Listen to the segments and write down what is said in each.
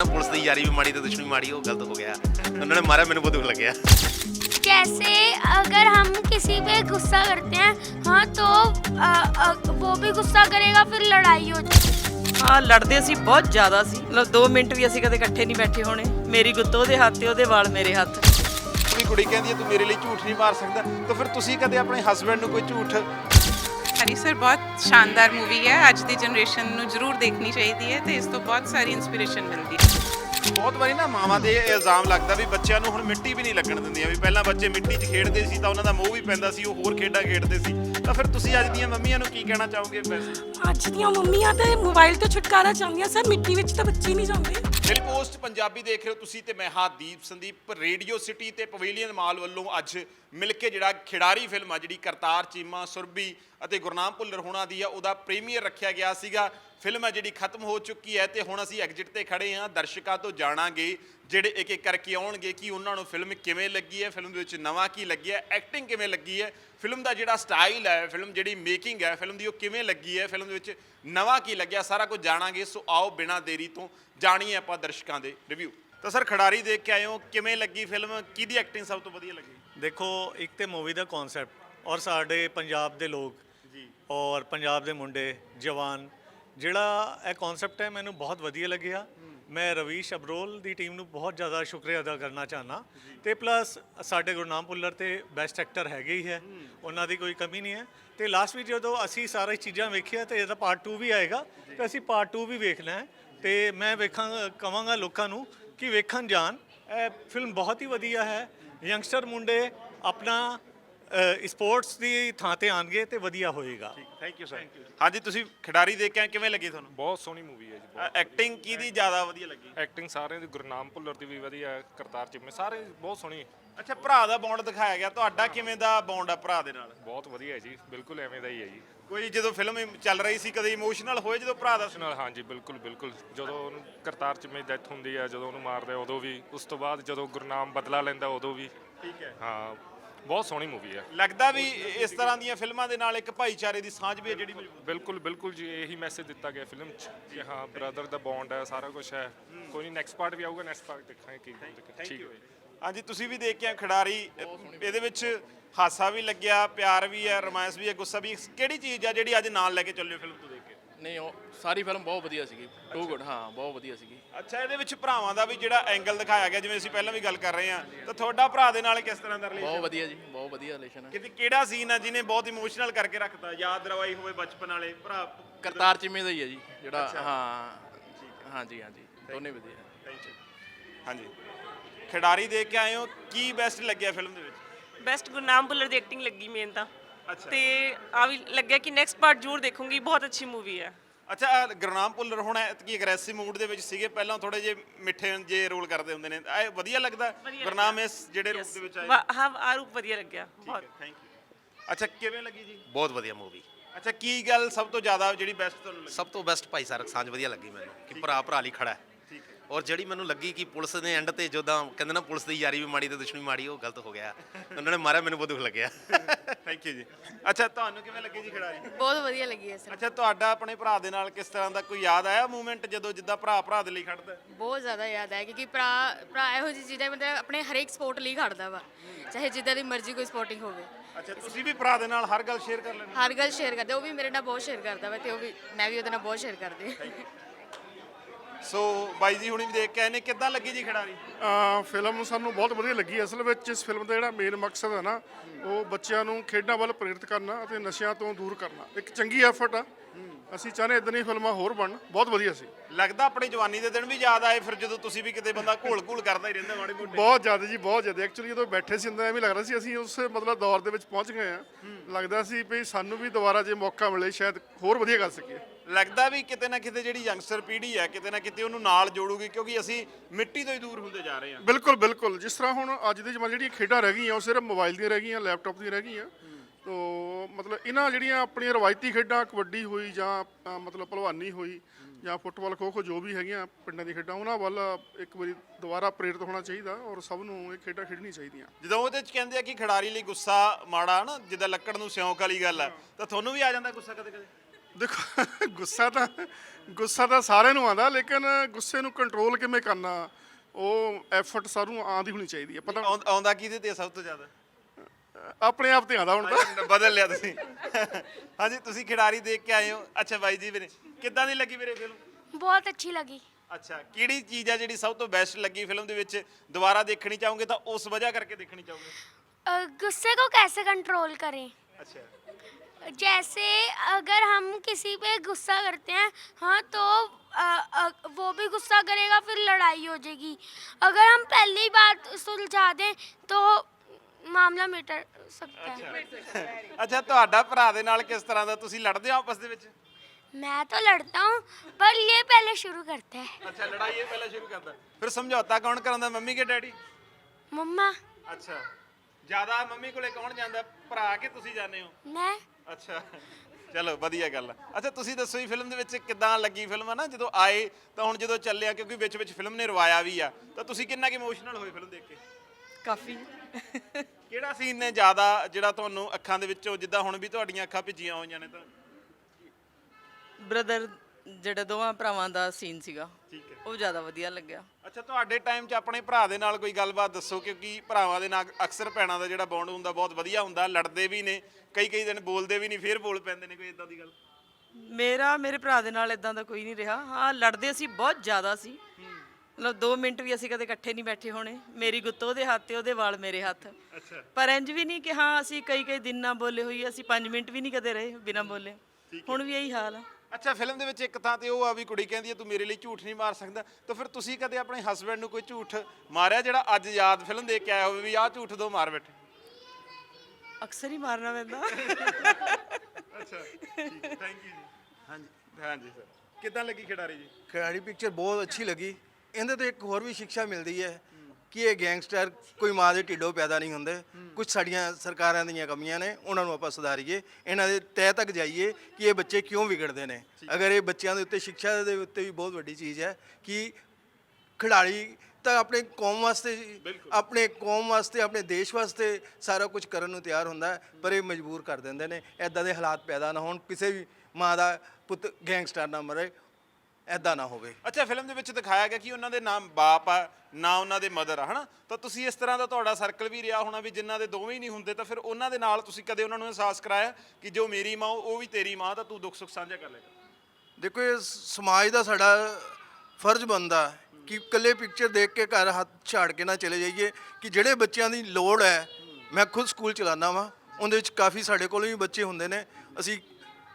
Police ਦੀ ਯਾਰੀ ਵੀ ਮਾੜੀ ਤੇ ਦੁਸ਼ਮਣੀ ਮਾੜੀ ਉਹ ਗਲਤ ਹੋ ਗਿਆ ਉਹਨਾਂ ਨੇ ਮਾਰਿਆ ਮੈਨੂੰ ਬਹੁਤ ਦੁੱਖ ਲੱਗਿਆ जैसे अगर हम किसी पे गुस्सा करते हैं हाँ तो अ, अ, वो भी गुस्सा करेगा फिर लड़ाई हो जाएगी ਹਾਂ ਲੜਦੇ ਸੀ ਬਹੁਤ ਜ਼ਿਆਦਾ ਸੀ ਮਤਲਬ 2 ਮਿੰਟ ਵੀ ਅਸੀਂ ਕਦੇ ਇਕੱਠੇ ਨਹੀਂ ਬੈਠੇ ਹੋਣੇ ਮੇਰੀ ਗੁੱਤ ਉਹਦੇ ਹੱਥ ਤੇ ਉਹਦੇ ਵਾਲ ਮੇਰੇ ਹੱਥ ਕੋਈ ਕੁੜੀ ਕਹਿੰਦੀ ਹੈ ਤੂੰ ਮੇਰੇ ਲਈ ਝੂਠ ਨਹੀਂ ਮਾਰ ਸਕਦਾ ਤਾਂ ਫਿਰ ਤੁਸੀਂ ਕਦੇ ਆਪਣੇ ਹਸਬੰਡ ਨੂੰ ਕੋਈ ਝੂਠ ਹਰੀ ਸਰ ਬਹੁਤ ਸ਼ਾਨਦਾਰ ਮੂਵੀ ਹੈ ਅੱਜ ਦੀ ਜਨਰੇਸ਼ਨ ਨੂੰ ਜ਼ਰੂਰ ਦੇਖਣੀ ਚਾਹੀਦੀ ਹੈ ਤੇ ਇਸ ਤੋਂ ਬਹੁਤ ਸਾਰੀ ਇਨਸਪੀਰੇਸ਼ਨ ਮਿਲਦੀ ਹੈ ਬਹੁਤ ਵਾਰੀ ਨਾ ਮਾਵਾਂ ਤੇ ਇਹ ਇਲਜ਼ਾਮ ਲੱਗਦਾ ਵੀ ਬੱਚਿਆਂ ਨੂੰ ਹੁਣ ਮਿੱਟੀ ਵੀ ਨਹੀਂ ਲੱਗਣ ਦਿੰਦੀਆਂ ਵੀ ਪਹਿਲਾਂ ਬੱਚੇ ਮਿੱਟੀ 'ਚ ਖੇਡਦੇ ਸੀ ਤਾਂ ਉਹਨਾਂ ਦਾ ਮੋਹ ਵੀ ਪੈਂਦਾ ਸੀ ਉਹ ਹੋਰ ਖੇਡਾਂ ਖੇਡਦੇ ਸੀ। ਤਾਂ ਫਿਰ ਤੁਸੀਂ ਅੱਜ ਦੀਆਂ ਮੰਮੀਆਂ ਨੂੰ ਕੀ ਕਹਿਣਾ ਚਾਹੋਗੇ ਵੈਸੇ? ਅੱਜ ਦੀਆਂ ਮੰਮੀਆਂ ਤੇ ਮੋਬਾਈਲ ਤੋਂ ਛੁਟਕਾਰਾ ਚਾਹੁੰਦੀਆਂ ਸਰ ਮਿੱਟੀ ਵਿੱਚ ਤਾਂ ਬੱਚੇ ਨਹੀਂ ਜਾਂਦੇ। ਡੇਲੀ ਪੋਸਟ ਪੰਜਾਬੀ ਦੇਖ ਰਹੇ ਹੋ ਤੁਸੀਂ ਤੇ ਮੈਂ ਹਾਂ ਦੀਪ ਸੰਦੀਪ ਰੇਡੀਓ ਸਿਟੀ ਤੇ ਪਵੇਲੀਅਨ ਮਾਲ ਵੱਲੋਂ ਅੱਜ ਮਿਲ ਕੇ ਜਿਹੜਾ ਖਿਡਾਰੀ ਫਿਲਮ ਆ, ਜਿਹੜੀ ਕਰਤਾਰ ਚੀਮਾ ਸੁਰਬੀ ਅਤੇ ਗੁਰਨਾਮ ਭੁੱਲਰ ਹੋਣਾ ਦੀ ਆ, ਉਹਦਾ ਪ੍ਰੀਮੀਅਰ ਰੱਖਿਆ ਗਿਆ ਸੀਗਾ। ਫਿਲਮ ਹੈ ਜਿਹੜੀ ਖਤਮ ਹੋ ਚੁੱਕੀ ਹੈ ਤੇ ਹੁਣ ਅਸੀਂ ਐਗਜ਼ਿਟ ਤੇ ਖੜੇ ਹਾਂ। ਦਰਸ਼ਕਾਂ ਤੋਂ ਜਾਣਾਂਗੇ ਜਿਹੜੇ ਇੱਕ ਇੱਕ ਕਰਕੇ ਆਉਣਗੇ ਕਿ ਉਹਨਾਂ ਨੂੰ ਫਿਲਮ ਕਿਵੇਂ ਲੱਗੀ ਹੈ, ਫਿਲਮ ਦੇ ਵਿੱਚ ਨਵਾਂ ਕੀ ਲੱਗਿਆ ਐਕਟਿੰਗ ਕਿਵੇਂ ਲੱਗੀ ਹੈ, ਫਿਲਮ ਦਾ ਜਿਹੜਾ ਸਟਾਈਲ ਹੈ, ਫਿਲਮ ਜਿਹੜੀ ਮੇਕਿੰਗ ਹੈ, ਫਿਲਮ ਦੀ ਉਹ ਕਿਵੇਂ ਲੱਗੀ ਹੈ, ਫਿਲਮ ਦੇ ਵਿੱਚ ਨਵਾਂ ਕੀ ਲੱਗਿਆ, ਸਾਰਾ ਕੁਝ ਜਾਣਾਂਗੇ। ਸੋ ਆਓ ਬਿਨਾਂ ਦੇਰੀ ਤੋਂ ਜਾਣੀਏ ਆਪਾਂ ਦਰਸ਼ਕਾਂ ਦੇ ਰਿਵਿਊ ਤਾਂ ਸਰ ਖਿਡਾਰੀ ਦੇਖ ਕੇ ਆਏ ਹੋ ਕਿਵੇਂ ਲੱਗੀ ਫਿਲਮ ਕਿਹਦੀ ਐਕਟਿੰਗ ਸਭ ਤੋਂ ਵਧੀਆ ਲੱਗੀ? ਦੇਖੋ ਇੱਕ ਤੇ ਮੂਵੀ ਦਾ ਕਨਸੈਪਟ ਔਰ ਸਾਡੇ ਪੰਜਾਬ ਦੇ ਲੋਕ ਜੀ। ਔਰ ਪੰਜਾਬ ਦੇ ਮੁੰਡੇ ਜਵਾਨ ਜਿਹੜਾ ਇਹ ਕਨਸੈਪਟ ਹੈ ਮੈਨੂੰ ਬਹੁਤ ਵਧੀਆ ਲੱਗਿਆ। ਮੈਂ ਰਵੀਸ਼ ਅਬਰੋਲ ਦੀ ਟੀਮ ਨੂੰ ਬਹੁਤ ਜ਼ਿਆਦਾ ਸ਼ੁਕਰੀਆ ਅਦਾ ਕਰਨਾ ਚਾਹਨਾ ਤੇ ਪਲੱਸ ਸਾਡੇ ਗੁਰਨਾਮ ਭੁੱਲਰ ਤੇ ਬੈਸਟ ਐਕਟਰ ਹੈਗੇ ਹੀ ਹੈ। ਉਹਨਾਂ ਦੀ ਕੋਈ ਕਮੀ ਨਹੀਂ ਹੈ। ਤੇ ਲਾਸਟ ਵਿੱਚ ਜਦੋਂ ਅਸੀਂ ਸਾਰੀ ਚੀਜ਼ਾਂ ਵੇਖੀਆਂ ਤੇ ਇਹਦਾ ਪਾਰਟ 2 ਵੀ ਆਏਗਾ ਤੇ ਅਸੀਂ ਪਾਰਟ 2 ਵੀ ਵੇਖਣਾ ਹੈ। ਤੇ ਮੈਂ ਵੇਖਾਂ ਕਵਾਂਗਾ ਲੋਕਾਂ ਨੂੰ ਕਿ ਵੇਖਣ ਜਾਣ? ਇਹ ਫਿਲਮ ਬਹੁਤ ਹੀ ਵਧੀਆ ਹੈ। ਯੰਗਸਟਰ ਮੁੰਡੇ ਆਪਣਾ ਸਪੋਰਟਸ ਦੀ ਥਾਂ ਤੇ ਆਣਗੇ ਤੇ ਵਧੀਆ ਹੋਏਗਾ। ਥੈਂਕ ਯੂ ਸਰ ਹਾਂਜੀ ਤੁਸੀਂ ਖਿਡਾਰੀ ਦੇਖ ਕੇ ਕਿਵੇਂ ਲੱਗੀ ਤੁਹਾਨੂੰ? ਬਹੁਤ ਸੋਹਣੀ ਮੂਵੀ ਹੈ ਜੀ ਐਕਟਿੰਗ ਕਿਹਦੀ ਜ਼ਿਆਦਾ ਵਧੀਆ ਲੱਗੀ? ਐਕਟਿੰਗ ਸਾਰਿਆਂ ਦੀ ਗੁਰਨਾਮ ਭੁੱਲਰ ਦੀ ਵੀ ਵਧੀਆ ਕਰਤਾਰ ਚਿੰਮੇ ਸਾਰੇ ਬਹੁਤ ਸੋਹਣੀ ਅੱਛਾ ਭਰਾ ਦਾ ਬੌਂਡ ਦਿਖਾਇਆ ਗਿਆ। ਤੁਹਾਡਾ ਕਿਵੇਂ ਦਾ ਬੌਂਡ ਆ ਭਰਾ ਦੇ ਨਾਲ? ਬਹੁਤ ਵਧੀਆ ਹੈ ਜੀ ਬਿਲਕੁਲ ਐਵੇਂ ਦਾ ਹੀ ਹੈ ਜੀ। ਕੋਈ ਜਦੋਂ ਫਿਲਮ ਚੱਲ ਰਹੀ ਸੀ ਕਦੇ ਇਮੋਸ਼ਨਲ ਹੋਏ ਜਦੋਂ ਭਰਾ ਦਾ? ਨਾਲ ਹਾਂਜੀ ਬਿਲਕੁਲ ਬਿਲਕੁਲ। ਜਦੋਂ ਉਹਨੂੰ ਕਰਤਾਰ ਚਿੰਮੇ ਦੀ ਡੈਥ ਹੁੰਦੀ ਹੈ ਜਦੋਂ ਉਹਨੂੰ ਮਾਰਦੇ ਆ ਉਦੋਂ ਵੀ। ਉਸ ਤੋਂ ਬਾਅਦ ਜਦੋਂ ਗੁਰਨਾਮ ਬਦਲਾ ਲੈਂਦਾ ਉਦੋਂ ਵੀ। ਠੀਕ ਹੈ। ਹਾਂ ਬਹੁਤ ਸੋਹਣੀ ਮੂਵੀ ਹੈ ਲੱਗਦਾ ਵੀ ਇਸ ਤਰ੍ਹਾਂ ਦੀਆਂ ਫਿਲਮਾਂ ਦੇ ਨਾਲ ਇੱਕ ਭਾਈਚਾਰੇ ਦੀ ਸਾਂਝ ਵੀ ਹੈ ਜਿਹੜੀ ਮਜ਼ਬੂਤ ਬਿਲਕੁਲ ਬਿਲਕੁਲ ਜੀ ਇਹੀ ਮੈਸੇਜ ਦਿੱਤਾ ਗਿਆ ਫਿਲਮ 'ਚ ਕਿ ਹਾਂ ਬ੍ਰਦਰ ਦਾ ਬੌਂਡ ਹੈ ਸਾਰਾ ਕੁਝ ਹੈ। ਕੋਈ ਨਹੀਂ ਨੈਕਸਟ ਪਾਰਟ ਵੀ ਆਊਗਾ ਨੈਕਸਟ ਪਾਰਟ ਦੇਖਾਂਗੇ ਕੀ ਹੁੰਦਾ। ਠੀਕ ਹੈ। ਹਾਂਜੀ ਤੁਸੀਂ ਵੀ ਦੇਖ ਕੇ ਆਏ ਖਿਡਾਰੀ ਇਹਦੇ ਵਿੱਚ ਹਾਸਾ ਵੀ ਲੱਗਿਆ ਪਿਆਰ ਵੀ ਹੈ ਰੋਮਾਂਸ ਵੀ ਹੈ ਗੁੱਸਾ ਵੀ ਕਿਹੜੀ ਚੀਜ਼ ਆ ਜਿਹੜੀ ਅੱਜ ਨਾਲ ਲੈ ਕੇ ਚੱਲਿਓ ਫਿਲਮ ਤੋਂ ਦੇਖ ਕੇ? ਨਹੀਂ ਉਹ ਸਾਰੀ ਫਿਲਮ ਬਹੁਤ ਵਧੀਆ ਸੀਗੀ ਟੂ ਗੁੱਡ ਹਾਂ ਬਹੁਤ ਵਧੀਆ ਸੀਗੀ। ਅੱਛਾ ਇਹਦੇ ਵਿੱਚ ਭਰਾਵਾਂ ਦਾ ਵੀ ਜਿਹੜਾ ਐਂਗਲ ਦਿਖਾਇਆ ਗਿਆ ਜਿਵੇਂ ਅਸੀਂ ਪਹਿਲਾਂ ਵੀ ਗੱਲ ਕਰ ਰਹੇ ਹਾਂ ਤਾਂ ਤੁਹਾਡਾ ਭਰਾ ਦੇ ਨਾਲ ਕਿਸ ਤਰ੍ਹਾਂ ਦਾ ਬਹੁਤ ਰਿਲੇਸ਼ਨ ਵਧੀਆ ਜੀ ਬਹੁਤ ਵਧੀਆ ਰਿਲੇਸ਼ਨ ਹੈ ਕਿਤੇ ਕਿਹੜਾ ਸੀਨ ਆ ਜਿਹਨੇ ਬਹੁਤ ਇਮੋਸ਼ਨਲ ਕਰਕੇ ਰੱਖਤਾ ਯਾਦ ਰਵਾਈ ਹੋਵੇ ਬਚਪਨ ਵਾਲੇ ਭਰਾ ਕਰਤਾਰ ਚਿੰਮੇ ਦਾ ਹੀ ਹੈ ਜੀ ਜਿਹੜਾ ਹਾਂ ਹਾਂਜੀ ਹਾਂਜੀ ਦੋਨੇ ਵਧੀਆ। ਹਾਂਜੀ। ਖਿਡਾਰੀ ਦੇਖ ਕੇ ਆਏ ਹੋ ਕੀ ਬੈਸਟ ਲੱਗਿਆ ਫਿਲਮ ਦੇ ਵਿੱਚ? ਬੈਸਟ ਗੁਰਨਾਮ ਭੁੱਲਰ ਦੀ ਐਕਟਿੰਗ ਲੱਗੀ ਮੇਨ ਤਾਂ। ਅੱਛਾ। ਤੇ ਆ ਵੀ ਲੱਗਿਆ ਕਿ ਨੈਕਸਟ ਪਾਰਟ ਜ਼ਰੂਰ ਦੇਖੂੰਗੀ ਬਹੁਤ ਅੱਛੀ ਮੂਵੀ ਹੈ। ਅੱਛਾ ਆਹ ਗੁਰਨਾਮ ਭੁੱਲਰ ਹੁਣ ਕੀ ਅਗਰੈਸਿਵ ਮੂਡ ਦੇ ਵਿੱਚ ਸੀਗੇ ਪਹਿਲਾਂ ਥੋੜੇ ਜੇ ਮਿੱਠੇ ਜੇ ਰੋਲ ਕਰਦੇ ਹੁੰਦੇ ਨੇ। ਇਹ ਵਧੀਆ ਲੱਗਦਾ? ਵਧੀਆ ਗੁਰਨਾਮ ਇਸ ਜਿਹੜੇ ਰੂਪ ਦੇ ਵਿੱਚ ਆਏ। ਵਾ- ਹਾਂ ਆ ਰੂਪ ਵਧੀਆ ਲੱਗਿਆ ਬਹੁਤ। ਥੈਂਕ ਯੂ ਅੱਛਾ ਕਿਵੇਂ ਲੱਗੀ ਜੀ? ਬਹੁਤ ਵਧੀਆ ਮੂਵੀ ਅੱਛਾ ਕੀ ਗੱਲ ਸਭ ਤੋਂ ਜ਼ਿਆਦਾ ਜਿਹੜੀ ਬੈਸਟ ਤੁਹਾਨੂੰ ਲੱਗੀ? ਸਭ ਤੋਂ ਬੈਸਟ ਭਾਈਚਾਰਕ ਸਾਂਝ ਵਧੀਆ ਲੱਗੀ ਮੈਨੂੰ ਕਿ ਭਰਾ ਭਰਾ ਲਈ ਖੜਾ ਹੈ। ਔਰ ਜਿਹੜੀ ਮੈਨੂੰ ਲੱਗੀ ਕਿ ਪੁਲਿਸ ਨੇ ਐਂਡ ਤੇ ਜਦੋਂ ਕਹਿੰਦੇ ਨਾ ਪੁਲਿਸ ਦੀ ਯਾਰੀ ਵੀ ਮਾੜੀ ਤੇ ਦੁਸ਼ਮਣੀ ਮਾੜੀ ਉਹ ਗਲਤ ਹੋ ਗਿਆ। ਉਹਨਾਂ ਨੇ ਮਾਰਿਆ ਮੈਨੂੰ ਬਹੁਤ ਦੁੱਖ ਲੱਗਿਆ। ਥੈਂਕ ਯੂ ਜੀ। ਅੱਛਾ ਤੁਹਾਨੂੰ ਕਿਵੇਂ ਲੱਗੀ ਜੀ ਖਿਡਾਰੀ? ਬਹੁਤ ਵਧੀਆ ਲੱਗੀ ਹੈ ਸਰ ਅੱਛਾ ਤੁਹਾਡਾ ਆਪਣੇ ਭਰਾ ਦੇ ਨਾਲ ਕਿਸ ਤਰ੍ਹਾਂ ਦਾ ਕੋਈ ਯਾਦ ਆਇਆ ਮੂਵਮੈਂਟ ਜਦੋਂ ਜਿੱਦਾਂ ਭਰਾ ਭਰਾ ਦੇ ਲਈ ਖੜਦਾ? ਬਹੁਤ ਜ਼ਿਆਦਾ ਯਾਦ ਆਇਆ ਕਿਉਂਕਿ ਭਰਾ ਭਰਾ ਇਹੋ ਜਿਹੀ ਚੀਜ਼ਾਂ ਮਤਲਬ ਆਪਣੇ ਹਰੇਕ ਸਪੋਰਟ ਲਈ ਖੜਦਾ ਵਾ ਚਾਹੇ ਜਿੱਦਾਂ ਦੀ ਮਰਜ਼ੀ ਕੋਈ ਸਪੋਰਟਿੰਗ ਹੋਵੇ। ਅੱਛਾ ਤੁਸੀਂ ਵੀ ਭਰਾ ਦੇ ਨਾਲ ਹਰ ਗੱਲ ਸ਼ੇਅਰ ਕਰ ਲੈਂਦੇ ਹਰ ਗੱਲ ਸ਼ੇਅਰ ਕਰਦਾ ਉਹ ਵੀ ਮੇਰੇ ਨਾਲ ਬਹੁਤ ਸ਼ੇਅਰ ਕਰਦਾ ਵਾ ਤੇ ਉਹ ਵੀ ਮੈਂ ਵੀ ਉਹਦੇ ਨਾਲ ਬਹੁਤ ਸ਼ੇਅਰ ਕਰਦੀ। ਸੋ ਬਾਈ ਜੀ ਹੁਣੀ ਵੀ ਦੇਖ ਕੇ ਆਏ ਨੇ ਕਿੱਦਾਂ ਲੱਗੀ ਜੀ ਖਿਡਾਰੀ? ਅ, ਫਿਲਮ ਸਾਨੂੰ ਬਹੁਤ ਵਧੀਆ ਲੱਗੀ। ਅਸਲ ਵਿੱਚ ਇਸ ਫਿਲਮ ਦਾ ਜਿਹੜਾ ਮੇਨ ਮਕਸਦ ਹੈ ਨਾ ਉਹ ਬੱਚਿਆਂ ਨੂੰ ਖੇਡਾਂ ਵੱਲ ਪ੍ਰੇਰਿਤ ਕਰਨਾ ਅਤੇ ਨਸ਼ਿਆਂ ਤੋਂ ਦੂਰ ਕਰਨਾ। ਇੱਕ ਚੰਗੀ ਐਫਰਟ ਆ। ਅਸੀਂ ਚਾਹੁੰਦੇ ਇਦਾਂ ਦੀਆਂ ਫਿਲਮਾਂ ਹੋਰ ਬਣਨ। ਬਹੁਤ ਵਧੀਆ ਸੀ। ਲੱਗਦਾ ਆਪਣੀ ਜਵਾਨੀ ਦੇ ਦਿਨ ਵੀ ਯਾਦ ਆਏ ਫਿਰ ਜਦੋਂ ਤੁਸੀਂ ਵੀ ਕਿਤੇ ਬੰਦਾ ਘੋਲ ਘੋਲ ਕਰਦਾ ਹੀ ਰਹਿੰਦਾ ਮਾੜੇ ਮੋਟੇ। ਬਹੁਤ ਜ਼ਿਆਦਾ ਜੀ ਬਹੁਤ ਜ਼ਿਆਦਾ। ਐਕਚੁਅਲੀ ਜਦੋਂ ਬੈਠੇ ਸੀ ਅੰਦਰ ਐਵੇਂ ਲੱਗ ਰਿਹਾ ਸੀ ਅਸੀਂ ਉਸ ਮਤਲਬ ਦੌਰ ਦੇ ਵਿੱਚ ਪਹੁੰਚ ਗਏ ਆ ਲੱਗਦਾ ਸੀ ਵੀ ਸਾਨੂੰ ਵੀ ਦੁਬਾਰਾ ਜੇ ਮੌਕਾ ਮਿਲੇ ਸ਼ਾਇਦ ਹੋਰ ਵਧੀਆ ਕਰ ਸਕੀਏ। ਲੱਗਦਾ ਵੀ ਕਿਤੇ ਨਾ ਕਿਤੇ ਜਿਹੜੀ ਯੰਗਸਟਰ ਪੀੜ੍ਹੀ ਹੈ ਕਿਤੇ ਨਾ ਕਿਤੇ ਉਹਨੂੰ ਨਾਲ ਜੋੜੂਗੀ ਕਿਉਂਕਿ ਅਸੀਂ ਮਿੱਟੀ ਤੋਂ ਹੀ ਦੂਰ ਹੁੰਦੇ ਜਾ ਰਹੇ ਹਾਂ। ਬਿਲਕੁਲ ਬਿਲਕੁਲ। ਜਿਸ ਤਰ੍ਹਾਂ ਹੁਣ ਅੱਜ ਦੇ ਜ਼ਮਾਨੇ ਜਿਹੜੀਆਂ ਖੇਡਾਂ ਰਹਿ ਗਈਆਂ ਉਹ ਸਿਰਫ ਮੋਬਾਈਲ ਦੀਆਂ ਰਹਿ ਗਈਆਂ ਲੈਪਟਾਪ ਦੀਆਂ ਰਹਿ ਗਈਆਂ। ਤੋ ਮਤਲਬ ਇਹਨਾਂ ਜਿਹੜੀਆਂ ਆਪਣੀਆਂ ਰਵਾਇਤੀ ਖੇਡਾਂ ਕਬੱਡੀ ਹੋਈ ਜਾਂ ਅ, ਮਤਲਬ ਭਲਵਾਨੀ ਹੋਈ ਜਾਂ ਫੁੱਟਬਾਲ ਖੋ ਖੋ ਜੋ ਵੀ ਹੈਗੀਆਂ ਪਿੰਡਾਂ ਦੀ ਖੇਡਾਂ ਉਹਨਾਂ ਵੱਲ ਇੱਕ ਵਾਰੀ ਦੁਬਾਰਾ ਪ੍ਰੇਰਿਤ ਹੋਣਾ ਚਾਹੀਦਾ ਔਰ ਸਭ ਨੂੰ ਇਹ ਖੇਡਾਂ ਖੇਡਣੀਆਂ ਚਾਹੀਦੀਆਂ। ਜਦੋਂ ਉਹਦੇ ਚ ਕਹਿੰਦੇ ਆ ਕਿ ਖਿਡਾਰੀ ਲਈ ਗੁੱਸਾ ਮਾੜਾ ਨਾ ਜਿੱਦਾਂ ਲੱਕੜ ਨੂੰ ਸਿਉਂਕ ਵਾਲੀ ਗੱਲ ਆ ਤਾਂ ਤੁਹਾਨੂੰ ਵੀ ਆ ਜਾਂਦਾ ਗੁੱਸਾ ਕਦੇ ਕਦੇ ਦੇਖੋ ਗੁੱਸਾ ਤਾਂ ਗੁੱਸਾ ਤਾਂ ਸਾਰਿਆਂ ਨੂੰ ਆਉਂਦਾ ਲੇਕਿਨ ਗੁੱਸੇ ਨੂੰ ਕੰਟਰੋਲ ਕਿਵੇਂ ਕਰਨਾ? ਉਹ ਐਫਰਟ ਸਾਰੂ ਆਂਦੀ ਹੋਣੀ ਚਾਹੀਦੀ ਹੈ ਪਤਾ ਆਉਂ- ਆਉਂਦਾ ਕਿਹਦੇ ਤੇ ਆ ਸਭ ਤੋਂ ਜ਼ਿਆਦਾ? ਆਪਣੇ ਆਪ ਤੇ ਆਉਂਦਾ ਹੁਣ ਤਾਂ। ਬਦਲ ਲਿਆ ਤੁਸੀਂ। ਹਾਂਜੀ ਤੁਸੀਂ ਖਿਡਾਰੀ ਦੇਖ ਕੇ ਆਏ ਹੋ। ਅੱਛਾ ਬਾਈ ਜੀ ਵੀਰੇ ਕਿੱਦਾਂ ਦੀ ਲੱਗੀ ਵੀਰੇ ਫਿਲਮ ਬਹੁਤ ਅੱਛੀ ਲੱਗੀ। ਅੱਛਾ ਕਿਹੜੀ ਚੀਜ਼ ਆ ਜਿਹੜੀ ਸਭ ਤੋਂ ਬੈਸਟ ਲੱਗੀ ਫਿਲਮ ਦੇ ਵਿੱਚ? ਦੁਬਾਰਾ ਦੇਖਣੀ ਚਾਹੋਗੇ ਤਾਂ ਉਸ ਵਜ੍ਹਾ ਕਰਕੇ ਦੇਖਣੀ ਚਾਹੋਗੇ? ਅ, ਗੁੱਸੇ ਕੋ ਕੈਸੇ ਕੰਟਰੋਲ ਕਰੇ? ਅੱਛਾ। जैसे अगर हम किसी पे गुस्सा करते हैं हाँ तो अ, अ, वो भी गुस्सा करेगा फिर लड़ाई हो जाएगी अगर हम पहली बात सुलझा दें तो मामला मिट सकता है ਅੱਛਾ ਤੁਹਾਡਾ ਭਰਾ ਦੇ ਨਾਲ ਕਿਸ ਤਰ੍ਹਾਂ ਦਾ ਤੁਸੀਂ ਲੜਦੇ ਹੋ ਆਪਸ ਦੇ ਵਿੱਚ मैं तो लड़ता हूँ पर ये पहले शुरू करता है ਅੱਛਾ ਲੜਾਈ ਇਹ ਪਹਿਲਾਂ ਸ਼ੁਰੂ ਕਰਦਾ ਫਿਰ ਸਮਝੌਤਾ ਕੌਣ ਕਰਾਉਂਦਾ ਮੰਮੀ ਕੇ ਡੈਡੀ मम्मा ਅੱਛਾ ਜਿਆਦਾ ਮੰਮੀ ਕੋਲੇ ਕੌਣ ਜਾਂਦਾ ਭਰਾ ਕੇ ਤੁਸੀਂ ਜਾਂਦੇ ਹੋ मैं ਅੱਛਾ। ਚਲੋ ਵਧੀਆ ਗੱਲ ਆ। ਅੱਛਾ ਤੁਸੀਂ ਦੱਸੋ ਜੀ ਫਿਲਮ ਦੇ ਵਿੱਚ ਕਿੱਦਾਂ ਲੱਗੀ ਫਿਲਮ ਆ ਨਾ ਜਦੋਂ ਆਏ ਤਾਂ ਹੁਣ ਜਦੋਂ ਚੱਲਿਆ ਕਿਉਂਕਿ ਵਿੱਚ ਵਿੱਚ ਫਿਲਮ ਨੇ ਰਵਾਇਆ ਵੀ ਆ ਤਾਂ ਤੁਸੀਂ ਕਿੰਨਾ ਕਿ ਇਮੋਸ਼ਨਲ ਹੋਏ ਫਿਲਮ ਦੇਖ ਕੇ? ਕਾਫੀ। ਕਿਹੜਾ ਸੀਨ ਨੇ ਜ਼ਿਆਦਾ ਜਿਹੜਾ ਤੁਹਾਨੂੰ ਅੱਖਾਂ ਦੇ ਵਿੱਚੋਂ ਜਿੱਦਾਂ ਹੁਣ ਵੀ ਤੁਹਾਡੀਆਂ ਅੱਖਾਂ ਭਿੱਜੀਆਂ ਹੋਈਆਂ ਨੇ ਤਾਂ? ਬ੍ਰਦਰ ਜਿਹੜਾ ਦੋਵਾਂ ਭਰਾਵਾਂ ਦਾ ਸੀਨ ਸੀਗਾ ਠੀਕ ਹੈ। ਉਹ ਜ਼ਿਆਦਾ ਵਧੀਆ ਲੱਗਿਆ। ਅੱਛਾ ਤੁਹਾਡੇ ਟਾਈਮ 'ਚ ਆਪਣੇ ਭਰਾ ਦੇ ਨਾਲ ਕੋਈ ਗੱਲਬਾਤ ਦੱਸੋ ਕਿਉਂਕਿ ਭਰਾਵਾਂ ਦੇ ਨਾਲ ਅਕਸਰ ਭੈਣਾਂ ਦਾ ਜਿਹੜਾ ਬੌਂਡ ਹੁੰਦਾ ਬਹੁਤ ਵਧੀਆ ਹੁੰਦਾ ਲੜਦੇ ਵੀ ਨੇ ਕਈ ਕਈ ਦਿਨ ਬੋਲਦੇ ਵੀ ਨਹੀਂ ਫੇਰ ਬੋਲ ਪੈਂਦੇ ਨੇ ਕੋਈ ਇਦਾਂ ਦੀ ਗੱਲ? ਮੇਰਾ ਮੇਰੇ ਭਰਾ ਦੇ ਨਾਲ ਇਦਾਂ ਦਾ ਕੋਈ ਨਹੀਂ ਰਿਹਾ। ਹਾਂ ਲੜਦੇ ਅਸੀਂ ਬਹੁਤ ਜ਼ਿਆਦਾ ਸੀ। ਮਤਲਬ 2 ਮਿੰਟ ਵੀ ਅਸੀਂ ਕਦੇ ਇਕੱਠੇ ਨਹੀਂ ਬੈਠੇ ਹੋਣੇ। ਮੇਰੀ ਗੁੱਤ ਉਹਦੇ ਹੱਥ ਤੇ ਉਹਦੇ ਵਾਲ ਮੇਰੇ ਹੱਥ। ਅੱਛਾ। ਪਰ ਇੰਜ ਵੀ ਨਹੀਂ ਕਿ ਹਾਂ ਅਸੀਂ ਕਈ ਕਈ ਦਿਨ ਨਾ ਬੋਲੇ ਹੋਈ ਅਸੀਂ 5 ਮਿੰਟ ਵੀ ਨਹੀਂ ਕਦੇ ਰਹੇ ਬਿਨਾਂ ਬੋਲੇ। ਹੁਣ ਵੀ ਇਹੀ ਹਾਲ ਆ। ਅੱਛਾ ਫਿਲਮ ਦੇ ਵਿੱਚ ਇੱਕ ਥਾਂ ਤੇ ਉਹ ਆ ਵੀ ਕੁੜੀ ਕਹਿੰਦੀ ਹੈ ਤੂੰ ਮੇਰੇ ਲਈ ਝੂਠ ਨਹੀਂ ਮਾਰ ਸਕਦਾ। ਤਾਂ ਫਿਰ ਤੁਸੀਂ ਕਦੇ ਆਪਣੇ ਹਸਬੰਡ ਨੂੰ ਕੋਈ ਝੂਠ ਮਾਰਿਆ ਜਿਹੜਾ ਅੱਜ ਯਾਦ ਫਿਲਮ ਦੇਖ ਕੇ ਆਇਆ ਹੋਵੇ ਵੀ ਆਹ ਝੂਠ ਦੋ ਮਾਰ ਬੈਠੇ? ਅਕਸਰ ਹੀ ਮਾਰਨਾ ਪੈਂਦਾ। ਅੱਛਾ ਠੀਕ ਥੈਂਕ ਯੂ ਜੀ। ਹਾਂਜੀ ਹਾਂਜੀ ਸਰ। ਕਿੱਦਾਂ ਲੱਗੀ ਖਿਡਾਰੀ ਜੀ? ਖਿਡਾਰੀ ਪਿਕਚਰ ਬਹੁਤ ਅੱਛੀ ਲੱਗੀ। ਇਹਦੇ ਤੋਂ ਇੱਕ ਹੋਰ ਵੀ ਸਿੱਖਿਆ ਮਿਲਦੀ ਹੈ। ਕਿ ਇਹ ਗੈਂਗਸਟਰ ਕੋਈ ਮਾਂ ਦੇ ਢਿੱਡੋਂ ਪੈਦਾ ਨਹੀਂ ਹੁੰਦੇ। ਕੁਝ ਸਾਡੀਆਂ ਸਰਕਾਰਾਂ ਦੀਆਂ ਕਮੀਆਂ ਨੇ ਉਹਨਾਂ ਨੂੰ ਆਪਾਂ ਸੁਧਾਰੀਏ। ਇਹਨਾਂ ਦੇ ਤਹਿ ਤੱਕ ਜਾਈਏ ਕਿ ਇਹ ਬੱਚੇ ਕਿਉਂ ਵਿਗੜਦੇ ਨੇ। ਅਗਰ ਇਹ ਬੱਚਿਆਂ ਦੇ ਉੱਤੇ ਸਿੱਖਿਆ ਦੇ ਉੱਤੇ ਵੀ ਬਹੁਤ ਵੱਡੀ ਚੀਜ਼ ਹੈ ਕਿ ਖਿਡਾਰੀ ਤਾਂ ਆਪਣੇ ਕੌਮ ਵਾਸਤੇ ਆਪਣੇ ਕੌਮ ਵਾਸਤੇ ਆਪਣੇ ਦੇਸ਼ ਵਾਸਤੇ ਸਾਰਾ ਕੁਝ ਕਰਨ ਨੂੰ ਤਿਆਰ ਹੁੰਦਾ ਪਰ ਇਹ ਮਜਬੂਰ ਕਰ ਦਿੰਦੇ ਨੇ। ਐਦਾਂ ਦੇ ਹਾਲਾਤ ਪੈਦਾ ਨਾ ਹੋਣ ਕਿਸੇ ਵੀ ਮਾਂ ਦਾ ਪੁੱਤ ਗੈਂਗਸਟਰ ਨਾ ਮਰੇ। ਐਦਾਂ ਨਾ ਹੋਵੇ। ਅੱਛਾ ਫਿਲਮ ਦੇ ਵਿੱਚ ਦਿਖਾਇਆ ਗਿਆ ਕਿ ਉਹਨਾਂ ਦੇ ਨਾਮ ਬਾਪ ਆ ਨਾ ਉਹਨਾਂ ਦੇ ਮਦਰ ਆ ਹਨਾ? ਤਾਂ ਤੁਸੀਂ ਇਸ ਤਰ੍ਹਾਂ ਦਾ ਤੁਹਾਡਾ ਸਰਕਲ ਵੀ ਰਿਹਾ ਹੋਣਾ ਵੀ ਜਿਨ੍ਹਾਂ ਦੇ ਦੋਵੇਂ ਹੀ ਨਹੀਂ ਹੁੰਦੇ ਤਾਂ ਫਿਰ ਉਹਨਾਂ ਦੇ ਨਾਲ ਤੁਸੀਂ ਕਦੇ ਉਹਨਾਂ ਨੂੰ ਅਹਿਸਾਸ ਕਰਾਇਆ ਕਿ ਜੋ ਮੇਰੀ ਮਾਂ ਉਹ ਵੀ ਤੇਰੀ ਮਾਂ ਤਾਂ ਤੂੰ ਦੁੱਖ ਸੁੱਖ ਸਾਂਝਾ ਕਰ ਲੈ। ਦੇਖੋ ਇਹ ਸਮਾਜ ਦਾ ਸਾਡਾ ਫਰਜ਼ ਬਣਦਾ ਕਿ ਇਕੱਲੇ ਪਿਕਚਰ ਦੇਖ ਕੇ ਘਰ ਹੱਥ ਝਾੜ ਕੇ ਨਾ ਚਲੇ ਜਾਈਏ ਕਿ ਜਿਹੜੇ ਬੱਚਿਆਂ ਦੀ ਲੋੜ ਹੈ ਮੈਂ ਖੁਦ ਸਕੂਲ ਚਲਾਉਂਦਾ ਵਾਂ। ਉਹਦੇ ਵਿੱਚ ਕਾਫੀ ਸਾਡੇ ਕੋਲ ਵੀ ਬੱਚੇ ਹੁੰਦੇ ਨੇ। ਅਸੀਂ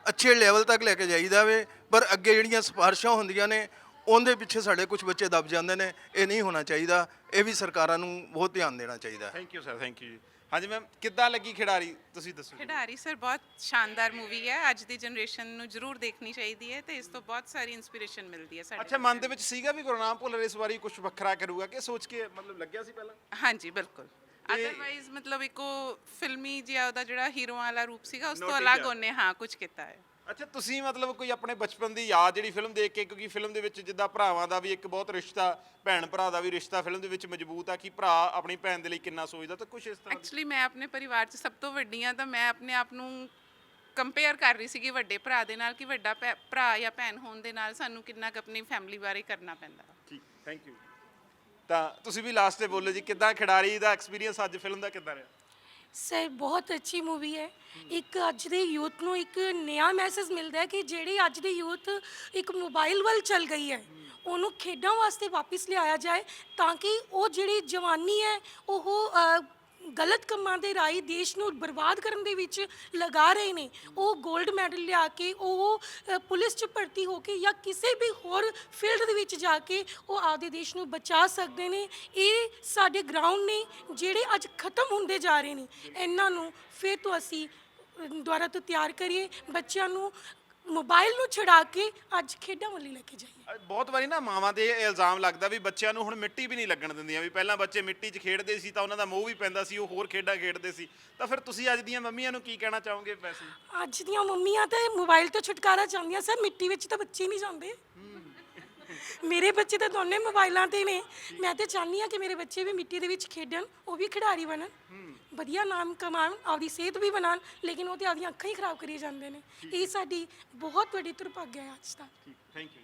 ਅੱਛੇ ਲੈਵਲ ਤੱਕ ਲੈ ਕੇ ਜਾਈਦਾ ਵੇ ਪਰ ਅੱਗੇ ਜਿਹੜੀਆਂ ਸਿਫਾਰਿਸ਼ਾਂ ਹੁੰਦੀਆਂ ਨੇ ਉਹਦੇ ਪਿੱਛੇ ਸਾਡੇ ਕੁਝ ਬੱਚੇ ਦਬ ਜਾਂਦੇ ਨੇ ਇਹ ਨਹੀਂ ਹੋਣਾ ਚਾਹੀਦਾ। ਇਹ ਵੀ ਸਰਕਾਰਾਂ ਨੂੰ ਬਹੁਤ ਧਿਆਨ ਦੇਣਾ ਚਾਹੀਦਾ ਹੈ। Thank you sir thank you ਹਾਂਜੀ ਮੈਮ ਕਿੱਦਾਂ ਲੱਗੀ ਖਿਡਾਰੀ? ਤੁਸੀਂ ਦੱਸੋ। ਖਿਡਾਰੀ ਸਰ ਬਹੁਤ ਸ਼ਾਨਦਾਰ ਮੂਵੀ ਹੈ। ਅੱਜ ਦੀ ਜਨਰੇਸ਼ਨ ਨੂੰ ਜ਼ਰੂਰ ਦੇਖਣੀ ਚਾਹੀਦੀ ਹੈ ਤੇ ਇਸ ਤੋਂ ਬਹੁਤ ਸਾਰੀ ਇਨਸਪੀਰੇਸ਼ਨ ਮਿਲਦੀ ਹੈ ਸਾਡੇ ਅੱਛਾ ਮਨ ਦੇ ਵਿੱਚ ਸੀਗਾ ਵੀ ਗੁਰਨਾਮ ਭੁੱਲਰ ਇਸ ਵਾਰੀ ਕੁਝ ਵੱਖਰਾ ਕਰੂਗਾ ਕਿ ਸੋਚ ਕੇ ਮਤਲਬ ਲੱਗਿਆ ਸੀ ਪਹਿਲਾਂ? ਹਾਂਜੀ ਬਿਲਕੁਲ। ਅਦਰਵਾਈਜ਼ ਮਤਲਬ ਇੱਕੋ ਫਿਲਮੀ ਜਿਹਾ ਉਹਦਾ ਜਿਹੜਾ ਹੀਰੋ ਵਾਲਾ ਰੂਪ ਸੀਗਾ ਉਸ ਤੋਂ ਅਲੱਗ। ਉਹਨੇ ਹਾਂ ਕੁਝ ਕੀਤਾ ਹੈ। ਅੱਛਾ ਤੁਸੀਂ ਮਤਲਬ ਕੋਈ ਆਪਣੇ ਬਚਪਨ ਦੀ ਯਾਦ ਜਿਹੜੀ ਫਿਲਮ ਦੇਖ ਕੇ ਕਿਉਂਕਿ ਫਿਲਮ ਦੇ ਵਿੱਚ ਜਿੱਦਾਂ ਭਰਾਵਾਂ ਦਾ ਵੀ ਇੱਕ ਬਹੁਤ ਰਿਸ਼ਤਾ ਭੈਣ ਭਰਾ ਦਾ ਵੀ ਰਿਸ਼ਤਾ ਫਿਲਮ ਦੇ ਵਿੱਚ ਮਜ਼ਬੂਤ ਆ ਕਿ ਭਰਾ ਆਪਣੀ ਭੈਣ ਦੇ ਲਈ ਕਿੰਨਾ ਸੋਚਦਾ ਤਾਂ ਕੁਝ ਇਸ ਤਰ੍ਹਾਂ ਦੀ- ਐਕਚੁਅਲੀ ਮੈਂ ਆਪਣੇ ਪਰਿਵਾਰ 'ਚ ਸਭ ਤੋਂ ਵੱਡੀ ਹਾਂ ਤਾਂ ਮੈਂ ਆਪਣੇ ਆਪ ਨੂੰ ਕੰਪੇਅਰ ਕਰ ਰਹੀ ਸੀਗੀ ਵੱਡੇ ਭਰਾ ਦੇ ਨਾਲ ਕਿ ਵੱਡਾ ਭੈ- ਭਰਾ ਜਾਂ ਭੈਣ ਹੋਣ ਦੇ ਨਾਲ ਸਾਨੂੰ ਕਿੰਨਾ ਕੁ ਆਪਣੀ ਫੈਮਿਲੀ ਬਾਰੇ ਕਰਨਾ ਪੈਂਦਾ। ਠੀਕ ਥੈਂਕ ਯੂ ਤਾਂ ਤੁਸੀਂ ਵੀ ਲਾਸਟ ਤੇ ਬੋਲੋ ਜੀ ਕਿੱਦਾਂ ਖਿਡਾਰੀ ਦਾ ਐਕਸਪੀਰੀਅੰਸ ਅੱਜ ਫਿਲਮ ਦਾ ਕਿੱਦਾਂ ਰਿਹਾ? ਸਰ ਬਹੁਤ ਅੱਛੀ ਮੂਵੀ ਹੈ। ਇੱਕ ਅੱਜ ਦੇ ਯੂਥ ਨੂੰ ਇੱਕ ਨਿਆ ਮੈਸੇਜ ਮਿਲਦਾ ਹੈ ਕਿ ਜਿਹੜੀ ਅੱਜ ਦੀ ਯੂਥ ਇੱਕ ਮੋਬਾਈਲ ਵੱਲ ਚੱਲ ਗਈ ਹੈ ਉਹਨੂੰ ਖੇਡਾਂ ਵਾਸਤੇ ਵਾਪਸ ਲਿਆਇਆ ਜਾਏ ਤਾਂ ਕਿ ਉਹ ਜਿਹੜੀ ਜਵਾਨੀ ਹੈ ਉਹ ਅ, ਗਲਤ ਕੰਮਾਂ ਦੇ ਰਾਹੀਂ ਦੇਸ਼ ਨੂੰ ਬਰਬਾਦ ਕਰਨ ਦੇ ਵਿੱਚ ਲਗਾ ਰਹੇ ਨੇ। ਉਹ 골ਡ ਮੈਡਲ ਲਿਆ ਕੇ ਉਹ ਅ, ਪੁਲਿਸ 'ਚ ਭਰਤੀ ਹੋ ਕੇ ਜਾਂ ਕਿਸੇ ਵੀ ਹੋਰ ਫੀਲਡ ਦੇ ਵਿੱਚ ਜਾ ਕੇ ਉਹ ਆਪਦੇ ਦੇਸ਼ ਨੂੰ ਬਚਾ ਸਕਦੇ ਨੇ। ਇਹ ਸਾਡੇ ਗਰਾਊਂਡ ਨੇ ਜਿਹੜੇ ਅੱਜ ਖਤਮ ਹੁੰਦੇ ਜਾ ਰਹੇ ਨੇ। ਇਹਨਾਂ ਨੂੰ ਫਿਰ ਤੋਂ ਅਸੀਂ ਅ, ਦੁਬਾਰਾ ਤੋਂ ਤਿਆਰ ਕਰੀਏ। ਬੱਚਿਆਂ ਨੂੰ ਮੋਬਾਈਲ ਨੂੰ ਛੁਡਾ ਕੇ ਅੱਜ ਖੇਡਾਂ ਵੱਲ ਹੀ ਲੈ ਕੇ ਜਾਈਏ। ਬਹੁਤ ਵਾਰੀ ਨਾ ਮਾਵਾਂ ਦੇ ਇਹ ਇਲਜ਼ਾਮ ਲੱਗਦਾ ਵੀ ਬੱਚਿਆਂ ਨੂੰ ਹੁਣ ਮਿੱਟੀ ਵੀ ਨਹੀਂ ਲੱਗਣ ਦਿੰਦੀਆਂ ਵੀ ਪਹਿਲਾਂ ਬੱਚੇ ਮਿੱਟੀ 'ਚ ਖੇਡਦੇ ਸੀ ਤਾਂ ਉਹਨਾਂ ਦਾ ਮੋਹ ਵੀ ਪੈਂਦਾ ਸੀ ਉਹ ਹੋਰ ਖੇਡਾਂ ਖੇਡਦੇ ਸੀ। ਤਾਂ ਫਿਰ ਤੁਸੀਂ ਅੱਜ ਦੀਆਂ ਮੰਮੀਆਂ ਨੂੰ ਕੀ ਕਹਿਣਾ ਚਾਹੋਗੇ ਵੈਸੇ? ਅੱਜ ਦੀਆਂ ਮੰਮੀਆਂ ਤਾਂ ਮੋਬਾਈਲ ਤੋਂ ਛੁਟਕਾਰਾ ਚਾਹੁੰਦੀਆਂ ਸਰ ਮਿੱਟੀ ਵਿੱਚ ਤਾਂ ਬੱਚੇ ਨਹੀਂ ਜਾਂਦੇ? ਮੇਰੇ ਬੱਚੇ ਤਾਂ ਦੋਨੇ ਮੋਬਾਈਲਾਂ ਤੇ ਨੇ। ਮੈਂ ਤੇ ਚਾਹੁੰਦੀ ਹਾਂ ਕਿ ਮੇਰੇ ਬੱਚੇ ਵੀ ਮਿੱਟੀ ਦੇ ਵਿੱਚ ਖੇਡਣ ਉਹ ਵੀ ਖਿਡਾਰੀ ਬਣਨ। ਵਧੀਆ ਨਾਮ ਕਮਾਉਣ ਆਪਦੀ ਸਿਹਤ ਵੀ ਬਣਾਉਣ ਲੇਕਿਨ ਉਹ ਤੇ ਆਪਦੀਆਂ ਅੱਖਾਂ ਹੀ ਖਰਾਬ ਕਰੀ ਜਾਂਦੇ ਨੇ। ਇਹ ਸਾਡੀ ਬਹੁਤ ਵੱਡੀ ਦੁਰਭਾਗਿਆ ਹੈ ਅੱਜ ਦਾ। ਥੈਂਕ ਯੂ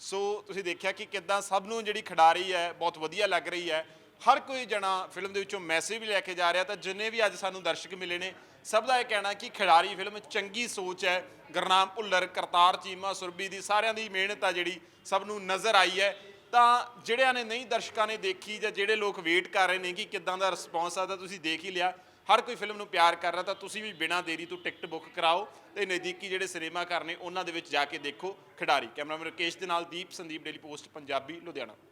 ਸੋ ਤੁਸੀਂ ਦੇਖਿਆ ਕਿ ਕਿੱਦਾਂ ਸਭ ਨੂੰ ਜਿਹੜੀ ਖਿਡਾਰੀ ਹੈ ਬਹੁਤ ਵਧੀਆ ਲੱਗ ਰਹੀ ਹੈ। ਹਰ ਕੋਈ ਜਣਾ ਫਿਲਮ ਦੇ ਵਿੱਚੋਂ ਮੈਸੇਜ ਵੀ ਲੈ ਕੇ ਜਾ ਰਿਹਾ ਤਾਂ ਜਿੰਨੇ ਵੀ ਅੱਜ ਸਾਨੂੰ ਦਰਸ਼ਕ ਮਿਲੇ ਨੇ ਸਭ ਦਾ ਇਹ ਕਹਿਣਾ ਕਿ ਖਿਡਾਰੀ ਫਿਲਮ ਚੰਗੀ ਸੋਚ ਹੈ। ਗੁਰਨਾਮ ਭੁੱਲਰ ਕਰਤਾਰ ਚੀਮਾ ਸੁਰਬੀ ਦੀ ਸਾਰਿਆਂ ਦੀ ਮਿਹਨਤ ਆ ਜਿਹੜੀ ਸਭ ਨੂੰ ਨਜ਼ਰ ਆਈ ਹੈ। ਤਾਂ ਜਿਹੜਿਆਂ ਨੇ ਨਹੀਂ ਦਰਸ਼ਕਾਂ ਨੇ ਦੇਖੀ ਜਾਂ ਜਿਹੜੇ ਲੋਕ ਵੇਟ ਕਰ ਰਹੇ ਨੇ ਕਿ ਕਿੱਦਾਂ ਦਾ ਰਿਸਪੌਂਸ ਤਾਂ ਤੁਸੀਂ ਦੇਖ ਹੀ ਲਿਆ। ਹਰ ਕੋਈ ਫਿਲਮ ਨੂੰ ਪਿਆਰ ਕਰ ਰਿਹਾ ਤਾਂ ਤੁਸੀਂ ਵੀ ਬਿਨਾਂ ਦੇਰੀ ਤੋਂ ਟਿਕਟ ਬੁੱਕ ਕਰਾਓ ਤੇ ਨਜ਼ਦੀਕੀ ਜਿਹੜੇ ਸਿਨੇਮਾ ਘਰ ਨੇ, ਉਹਨਾਂ ਦੇ ਵਿੱਚ ਜਾ ਕੇ ਦੇਖੋ ਖਿਡਾਰੀ। ਕੈਮਰਾਮੈਨ ਰਕੇਸ਼ ਦੇ ਨਾਲ ਦੀਪ, ਸੰਦੀਪ ਡੇਲੀ ਪੋਸਟ, ਪੰਜਾਬੀ, ਲੁਧਿਆਣਾ।